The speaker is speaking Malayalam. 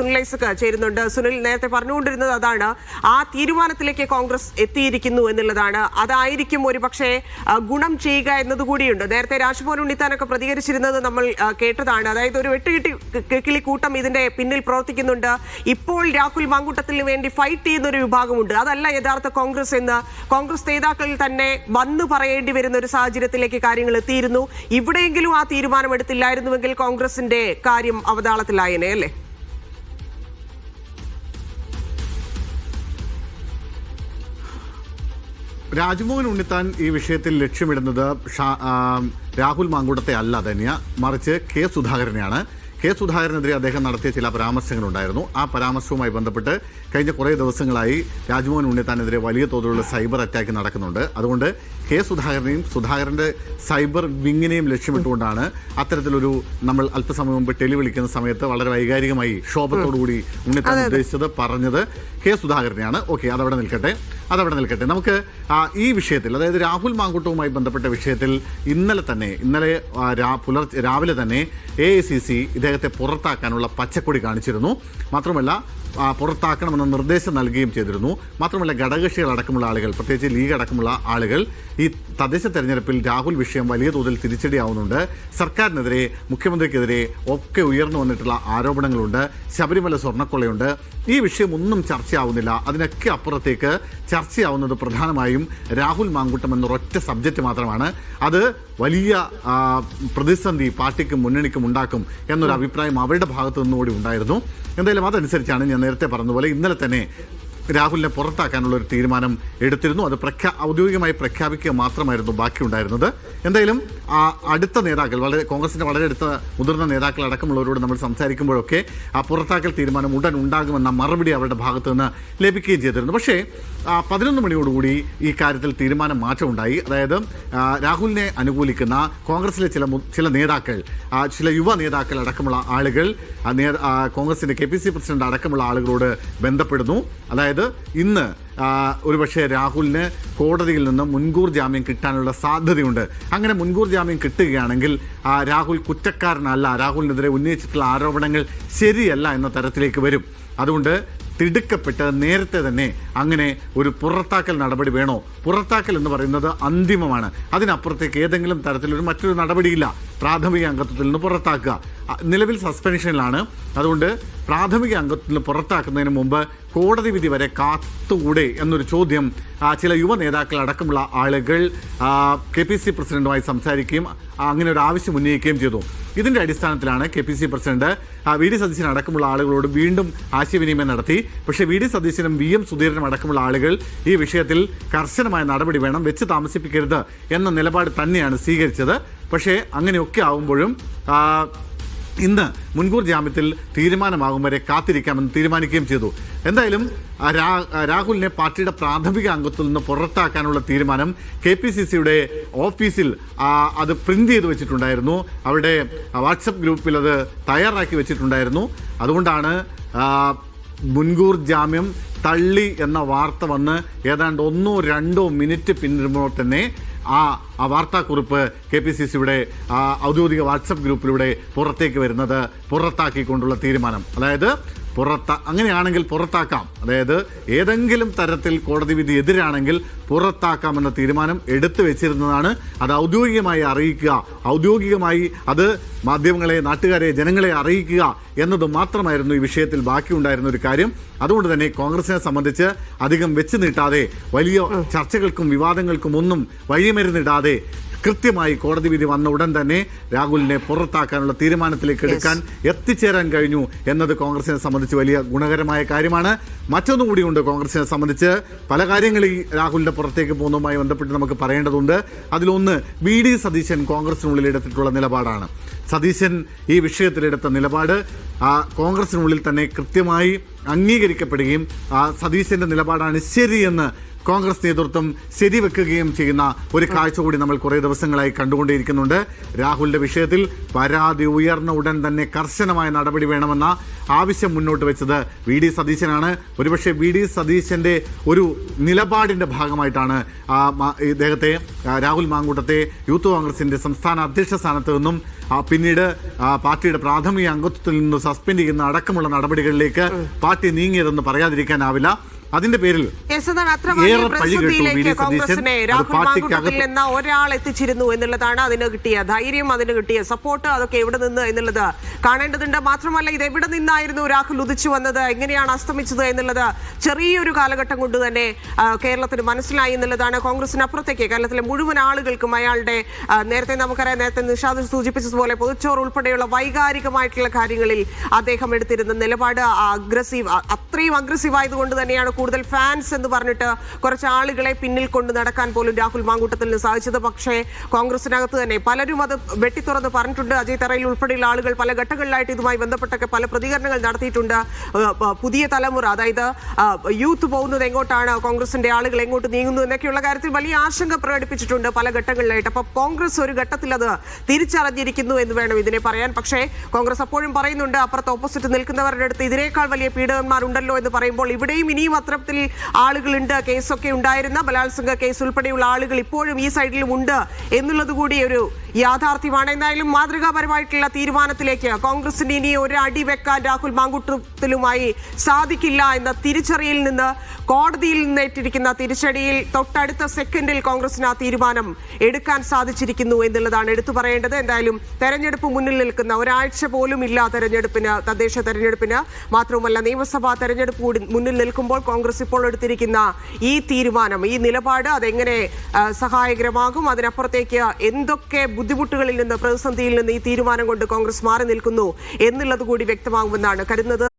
സുനിൽ ചേരുന്നുണ്ട്. സുനിൽ നേരത്തെ പറഞ്ഞുകൊണ്ടിരുന്നത് അതാണ് ആ തീരുമാനത്തിലേക്ക് കോൺഗ്രസ് എത്തിയിരിക്കുന്നു എന്നുള്ളതാണ്. അതായിരിക്കും ഒരു പക്ഷേ ഗുണം ചെയ്യുക എന്നതുകൂടിയുണ്ട്. നേരത്തെ രാജ്ഭവൻ ഉണ്ണിത്താനൊക്കെ പ്രതികരിച്ചിരുന്നത് നമ്മൾ കേട്ടതാണ്. അതായത് ഒരു വെട്ടുകിട്ടി കിളി കൂട്ടം ഇതിന്റെ പിന്നിൽ പ്രവർത്തിക്കുന്നുണ്ട്. ഇപ്പോൾ രാഹുൽ മാങ്കൂട്ടത്തിന് വേണ്ടി ഫൈറ്റ് ചെയ്യുന്ന ഒരു വിഭാഗമുണ്ട്. അതല്ല യഥാർത്ഥ കോൺഗ്രസ് എന്ന്. കോൺഗ്രസ് നേതാക്കൾ തന്നെ വന്നു പറയേണ്ടി വരുന്ന ഒരു സാഹചര്യത്തിലേക്ക് കാര്യങ്ങൾ എത്തിയിരുന്നു. ഇവിടെയെങ്കിലും ആ തീരുമാനമെടുത്തില്ലായിരുന്നുവെങ്കിൽ കോൺഗ്രസിന്റെ കാര്യം അവതാളത്തിലായനെ അല്ലേ? രാജ്മോഹൻ ഉണ്ണിത്താൻ ഈ വിഷയത്തിൽ ലക്ഷ്യമിടുന്നത് രാഹുൽ മാങ്കൂട്ടത്തെ അല്ല ധന്യ. മറിച്ച് കെ സുധാകരനെയാണ്. കെ സുധാകരനെതിരെ അദ്ദേഹം നടത്തിയ ചില പരാമർശങ്ങളുണ്ടായിരുന്നു. ആ പരാമർശവുമായി ബന്ധപ്പെട്ട് കഴിഞ്ഞ കുറേ ദിവസങ്ങളായി രാജ്മോഹൻ ഉണ്ണിത്താനെതിരെ വലിയ തോതിലുള്ള സൈബർ അറ്റാക്ക് നടക്കുന്നുണ്ട്. അതുകൊണ്ട് കെ സുധാകരനെയും സുധാകരന്റെ സൈബർ വിങ്ങിനെയും ലക്ഷ്യമിട്ടുകൊണ്ടാണ് അത്തരത്തിലൊരു നമ്മൾ അല്പസമയം മുമ്പ് ടെലി വിളിക്കുന്ന സമയത്ത് വളരെ വൈകാരികമായി ക്ഷോഭത്തോടുകൂടി ഉണ്ണിത്താൻ ഉദ്ദേശിച്ചത് പറഞ്ഞത് കെ സുധാകരനെയാണ്. ഓക്കെ അതവിടെ നിൽക്കട്ടെ അതവിടെ നിൽക്കട്ടെ. നമുക്ക് ഈ വിഷയത്തിൽ അതായത് രാഹുൽ മാങ്കൂട്ടവുമായി ബന്ധപ്പെട്ട വിഷയത്തിൽ ഇന്നലെ തന്നെ ഇന്നലെ പുലർച്ചെ രാവിലെ തന്നെ എ ഐ സി സി ഇദ്ദേഹത്തെ പുറത്താക്കാനുള്ള പച്ചക്കൊടി കാണിച്ചിരുന്നു. മാത്രമല്ല പുറത്താക്കണമെന്ന നിർദ്ദേശം നൽകുകയും ചെയ്തിരുന്നു. മാത്രമല്ല ഘടകകക്ഷികൾ അടക്കമുള്ള ആളുകൾ പ്രത്യേകിച്ച് ലീഗ് അടക്കമുള്ള ആളുകൾ ഈ തദ്ദേശ തെരഞ്ഞെടുപ്പിൽ രാഹുൽ വിഷയം വലിയ തോതിൽ തിരിച്ചടിയാവുന്നുണ്ട്. സർക്കാരിനെതിരെ മുഖ്യമന്ത്രിക്കെതിരെ ഒക്കെ ഉയർന്നു വന്നിട്ടുള്ള ആരോപണങ്ങളുണ്ട്. ശബരിമല സ്വർണക്കൊള്ളയുണ്ട്. ഈ വിഷയം ഒന്നും ചർച്ചയാവുന്നില്ല. അതിനൊക്കെ അപ്പുറത്തേക്ക് ചർച്ചയാവുന്നത് പ്രധാനമായും രാഹുൽ മാങ്കുട്ടം എന്നൊരൊറ്റ സബ്ജക്റ്റ് മാത്രമാണ്. അത് വലിയ പ്രതിസന്ധി പാർട്ടിക്കും മുന്നണിക്കും ഉണ്ടാക്കും എന്നൊരു അഭിപ്രായം അവരുടെ ഭാഗത്തു നിന്നുകൂടി ഉണ്ടായിരുന്നു. എന്തായാലും അതനുസരിച്ചാണ് ഞാൻ നേരത്തെ പറഞ്ഞതുപോലെ ഇന്നലെ തന്നെ രാഹുലിനെ പുറത്താക്കാനുള്ള ഒരു തീരുമാനം എടുത്തിരുന്നു. അത് പ്രഖ്യാ ഔദ്യോഗികമായി പ്രഖ്യാപിക്കുക മാത്രമായിരുന്നു ബാക്കിയുണ്ടായിരുന്നത്. എന്തായാലും ആ അടുത്ത നേതാക്കൾ വളരെ കോൺഗ്രസിന്റെ വളരെ അടുത്ത മുതിർന്ന നേതാക്കൾ അടക്കമുള്ളവരോട് നമ്മൾ സംസാരിക്കുമ്പോഴൊക്കെ ആ പുറത്താക്കൽ തീരുമാനം ഉടൻ ഉണ്ടാകുമെന്ന മറുപടി അവരുടെ ഭാഗത്ത് നിന്ന് ലഭിക്കുകയും ചെയ്തിരുന്നു. പക്ഷേ പതിനൊന്ന് മണിയോടുകൂടി ഈ കാര്യത്തിൽ തീരുമാനം മാറ്റമുണ്ടായി. അതായത് രാഹുലിനെ അനുകൂലിക്കുന്ന കോൺഗ്രസിലെ ചില ചില നേതാക്കൾ ചില യുവ നേതാക്കൾ അടക്കമുള്ള ആളുകൾ കോൺഗ്രസിന്റെ കെ പി സി പ്രസിഡന്റ് അടക്കമുള്ള ആളുകളോട് ബന്ധപ്പെടുന്നു. അതായത് ഇന്ന് ഒരുപക്ഷെ രാഹുലിന് കോടതിയിൽ നിന്ന് മുൻകൂർ ജാമ്യം കിട്ടാനുള്ള സാധ്യതയുണ്ട്. അങ്ങനെ മുൻകൂർ ജാമ്യം കിട്ടുകയാണെങ്കിൽ രാഹുൽ കുറ്റക്കാരനല്ല രാഹുലിനെതിരെ ഉന്നയിച്ചിട്ടുള്ള ആരോപണങ്ങൾ ശരിയല്ല എന്ന തരത്തിലേക്ക് വരും. അതുകൊണ്ട് തിടുക്കപ്പെട്ട് നേരത്തെ തന്നെ അങ്ങനെ ഒരു പുറത്താക്കൽ നടപടി വേണോ? പുറത്താക്കൽ എന്ന് പറയുന്നത് അന്തിമമാണ്. അതിനപ്പുറത്തേക്ക് ഏതെങ്കിലും തരത്തിലൊരു മറ്റൊരു നടപടിയില്ല. പ്രാഥമിക അംഗത്വത്തിൽ നിന്ന് പുറത്താക്കുക. നിലവിൽ സസ്പെൻഷനിലാണ്. അതുകൊണ്ട് പ്രാഥമിക അംഗത്വത്തിൽ നിന്ന് പുറത്താക്കുന്നതിന് മുമ്പ് കോടതി വിധി വരെ കാത്തുകൂടെ എന്നൊരു ചോദ്യം ചില യുവ നേതാക്കൾ അടക്കമുള്ള ആളുകൾ കെ പി സി പ്രസിഡന്റുമായി സംസാരിക്കുകയും അങ്ങനെ ഒരു ആവശ്യം ഉന്നയിക്കുകയും ചെയ്തു. ഇതിന്റെ അടിസ്ഥാനത്തിലാണ് K P C president V D Satheesan അടക്കമുള്ള ആളുകളോട് വീണ്ടും ആശയവിനിമയം നടത്തി. പക്ഷേ വി ഡി സതീശനും വി എം സുധീരനും അടക്കമുള്ള ആളുകൾ ഈ വിഷയത്തിൽ കർശനമായ നടപടി വേണം വെച്ച് താമസിപ്പിക്കരുത് എന്ന നിലപാട് തന്നെയാണ് സ്വീകരിച്ചത്. പക്ഷേ അങ്ങനെയൊക്കെ ആകുമ്പോഴും ഇന്ന് മുൻകൂർ ജാമ്യത്തിൽ തീരുമാനമാകും വരെ കാത്തിരിക്കാമെന്ന് തീരുമാനിക്കുകയും ചെയ്തു. എന്തായാലും രാഹുലിനെ പാർട്ടിയുടെ പ്രാഥമിക അംഗത്തിൽ നിന്ന് പുറത്താക്കാനുള്ള തീരുമാനം കെ പി സി സിയുടെ ഓഫീസിൽ അത് പ്രിന്റ് ചെയ്ത് വെച്ചിട്ടുണ്ടായിരുന്നു. അവരുടെ വാട്സപ്പ് ഗ്രൂപ്പിൽ അത് തയ്യാറാക്കി വെച്ചിട്ടുണ്ടായിരുന്നു. അതുകൊണ്ടാണ് മുൻകൂർ ജാമ്യം തള്ളി എന്ന വാർത്ത വന്ന് ഏതാണ്ട് ഒന്നോ രണ്ടോ മിനിറ്റ് പിന്നിടുമ്പോൾ തന്നെ ആ ആ വാർത്താക്കുറിപ്പ് കെ പി സി സിയുടെ ഔദ്യോഗിക വാട്സപ്പ് ഗ്രൂപ്പിലൂടെ പുറത്തേക്ക് വരുന്നത് പുറത്താക്കിക്കൊണ്ടുള്ള തീരുമാനം. അതായത് പുറത്ത അങ്ങനെയാണെങ്കിൽ പുറത്താക്കാം. അതായത് ഏതെങ്കിലും തരത്തിൽ കോടതി വിധി എതിരാണെങ്കിൽ പുറത്താക്കാമെന്ന തീരുമാനം എടുത്തു വെച്ചിരുന്നതാണ്. അത് ഔദ്യോഗികമായി അറിയിക്കുക. ഔദ്യോഗികമായി അത് മാധ്യമങ്ങളെ നാട്ടുകാരെ ജനങ്ങളെ അറിയിക്കുക എന്നത് മാത്രമായിരുന്നു ഈ വിഷയത്തിൽ ബാക്കിയുണ്ടായിരുന്ന ഒരു കാര്യം. അതുകൊണ്ട് തന്നെ കോൺഗ്രസിനെ സംബന്ധിച്ച് അധികം വെച്ച് നീട്ടാതെ വലിയ ചർച്ചകൾക്കും വിവാദങ്ങൾക്കും ഒന്നും വഴിമരുന്നിടാതെ കൃത്യമായി കോടതി വിധി വന്ന ഉടൻ തന്നെ രാഹുലിനെ പുറത്താക്കാനുള്ള തീരുമാനത്തിലേക്ക് എടുക്കാൻ എത്തിച്ചേരാൻ കഴിഞ്ഞു എന്നത് കോൺഗ്രസിനെ സംബന്ധിച്ച് വലിയ ഗുണകരമായ കാര്യമാണ്. മറ്റൊന്നും കൂടിയുണ്ട് കോൺഗ്രസിനെ സംബന്ധിച്ച്. പല കാര്യങ്ങളും ഈ രാഹുലിന്റെ പുറത്തേക്ക് പോകുന്നതുമായി ബന്ധപ്പെട്ട് നമുക്ക് പറയേണ്ടതുണ്ട്. അതിലൊന്ന് വി ഡി സതീശൻ കോൺഗ്രസിനുള്ളിൽ എടുത്തിട്ടുള്ള നിലപാടാണ്. സതീശൻ ഈ വിഷയത്തിലെടുത്ത നിലപാട് ആ കോൺഗ്രസിനുള്ളിൽ തന്നെ കൃത്യമായി അംഗീകരിക്കപ്പെടുകയും ആ സതീശന്റെ നിലപാടാണ് ശരിയെന്ന് കോൺഗ്രസ് നേതൃത്വം ശരിവെക്കുകയും ചെയ്യുന്ന ഒരു കാഴ്ച കൂടി നമ്മൾ കുറേ ദിവസങ്ങളായി കണ്ടുകൊണ്ടിരിക്കുന്നുണ്ട് രാഹുലിന്റെ വിഷയത്തിൽ പരാതി ഉയർന്ന ഉടൻ തന്നെ കർശനമായ നടപടി വേണമെന്ന ആവശ്യം മുന്നോട്ട് വെച്ചത് വി ഡി സതീശനാണ്. ഒരുപക്ഷെ വി ഡി സതീശന്റെ ഒരു നിലപാടിന്റെ ഭാഗമായിട്ടാണ് ഇദ്ദേഹത്തെ രാഹുൽ മാങ്കൂട്ടത്തെ യൂത്ത് കോൺഗ്രസിന്റെ സംസ്ഥാന അധ്യക്ഷ സ്ഥാനത്ത് നിന്നും പിന്നീട് പാർട്ടിയുടെ പ്രാഥമിക അംഗത്വത്തിൽ നിന്ന് സസ്പെൻഡ് ചെയ്യുന്ന അടക്കമുള്ള നടപടികളിലേക്ക് പാർട്ടി നീങ്ങിയതെന്ന് പറയാതിരിക്കാനാവില്ല. അതിന്റെ പേരിൽ Yes, വലിയ ഏറെ പഴി കേട്ടു വി. ഡി. സതീശൻ. രാഹുൽ പാർട്ടിക്കകത്ത് എന്ന ഒരാൾ എത്തിച്ചിരുന്നു എന്നുള്ളതാണ് അതിന് കിട്ടിയ ധൈര്യം അതിന് കിട്ടിയ സപ്പോർട്ട് അതൊക്കെ എവിടെ നിന്ന് എന്നുള്ളത് കാണേണ്ടതുണ്ട് മാത്രമല്ല ഇത് എവിടെ നിന്നായിരുന്നു രാഹുൽ ഉദിച്ചു വന്നത് എങ്ങനെയാണ് അസ്തമിച്ചത് എന്നുള്ളത് ചെറിയൊരു കാലഘട്ടം കൊണ്ട് തന്നെ കേരളത്തിന് മനസ്സിലായി എന്നുള്ളതാണ് കോൺഗ്രസിന് അപ്പുറത്തേക്ക് കേരളത്തിലെ മുഴുവൻ ആളുകൾക്കും അയാളുടെ നേരത്തെ നമുക്കറിയാം നേരത്തെ നിഷാദ് സൂചിപ്പിച്ചതുപോലെ പൊതുച്ചോർ ഉൾപ്പെടെയുള്ള വൈകാരികമായിട്ടുള്ള കാര്യങ്ങളിൽ അദ്ദേഹം എടുത്തിരുന്ന നിലപാട് അഗ്രസീവ് അത്രയും അഗ്രസീവ് ആയതുകൊണ്ട് തന്നെയാണ് കൂടുതൽ ഫാൻസ് എന്ന് പറഞ്ഞിട്ട് കുറച്ച് ആളുകളെ പിന്നിൽ കൊണ്ട് നടക്കാൻ പോലും രാഹുൽ മാങ്കൂട്ടത്തിന് സാധിച്ചത്. പക്ഷേ കോൺഗ്രസിനകത്ത് തന്നെ പലരും അത് വെട്ടിത്തുറന്ന് പറഞ്ഞിട്ടുണ്ട്. അജയ് തറയിൽ ഉൾപ്പെടെയുള്ള ആളുകൾ പല ഘട്ടങ്ങളിലായിട്ട് ഇതുമായി ബന്ധപ്പെട്ടൊക്കെ പല പ്രതികരണങ്ങൾ നടത്തിയിട്ടുണ്ട്. പുതിയ തലമുറ അതായത് യൂത്ത് പോകുന്നത് എങ്ങോട്ടാണ് കോൺഗ്രസിന്റെ ആളുകൾ എങ്ങോട്ട് നീങ്ങുന്നു എന്നൊക്കെയുള്ള കാര്യത്തിൽ വലിയ ആശങ്ക പ്രകടിപ്പിച്ചിട്ടുണ്ട് പല ഘട്ടങ്ങളിലായിട്ട്. അപ്പൊ കോൺഗ്രസ് ഒരു ഘട്ടത്തിൽ അത് തിരിച്ചറിഞ്ഞിരിക്കുന്നു എന്ന് വേണം ഇതിനെ പറയാൻ. പക്ഷേ കോൺഗ്രസ് അപ്പോഴും പറയുന്നുണ്ട് അപ്പുറത്ത് ഓപ്പോസിറ്റ് നിൽക്കുന്നവരുടെ അടുത്ത് ഇതിനേക്കാൾ വലിയ പീഡകന്മാരുണ്ടല്ലോ എന്ന് പറയുമ്പോൾ ഇവിടെയും ഇനിയും അത്തരത്തിൽ ആളുകളുണ്ട് കേസൊക്കെ ഉണ്ടായിരുന്ന ബലാത്സംഗ കേസ് ഉൾപ്പെടെയുള്ള ആളുകൾ ഇപ്പോഴും ഈ സൈഡിലും ഉണ്ട് എന്നുള്ളത് കൂടി ഒരു യാഥാർത്ഥ്യമാണ്. എന്തായാലും മാതൃകാപരമായിട്ടുള്ള തീരുമാനത്തിലേക്ക് കോൺഗ്രസിന് ഇനി ഒരു അടി വെക്കാൻ രാഹുൽ മാങ്കുട്ടത്തിലുമായി സാധിക്കില്ല എന്ന തിരിച്ചറിയിൽ നിന്ന് കോടതിയിൽ നിന്നേറ്റിരിക്കുന്ന തിരിച്ചടിയിൽ തൊട്ടടുത്ത സെക്കൻഡിൽ കോൺഗ്രസിന് ആ തീരുമാനം എടുക്കാൻ സാധിച്ചിരിക്കുന്നു എന്നുള്ളതാണ് എടുത്തു പറയേണ്ടത്. എന്തായാലും തെരഞ്ഞെടുപ്പ് മുന്നിൽ നിൽക്കുന്ന ഒരാഴ്ച പോലും ഇല്ല തെരഞ്ഞെടുപ്പിന് തദ്ദേശ തെരഞ്ഞെടുപ്പിന്. മാത്രവുമല്ല നിയമസഭാ തെരഞ്ഞെടുപ്പ് കൂടി മുന്നിൽ നിൽക്കുമ്പോൾ കോൺഗ്രസ് ഇപ്പോൾ എടുത്തിരിക്കുന്ന ഈ തീരുമാനം ഈ നിലപാട് അതെങ്ങനെ സഹായകരമാകും? അതിനപ്പുറത്തേക്ക് എന്തൊക്കെ ബുദ്ധിമുട്ടുകളിൽ നിന്ന് പ്രതിസന്ധിയിൽ നിന്ന് ഈ തീരുമാനം കൊണ്ട് കോൺഗ്രസ് മാറി നിൽക്കുന്നു എന്നുള്ളത് കൂടി വ്യക്തമാകുമെന്നാണ് കരുതുന്നത്.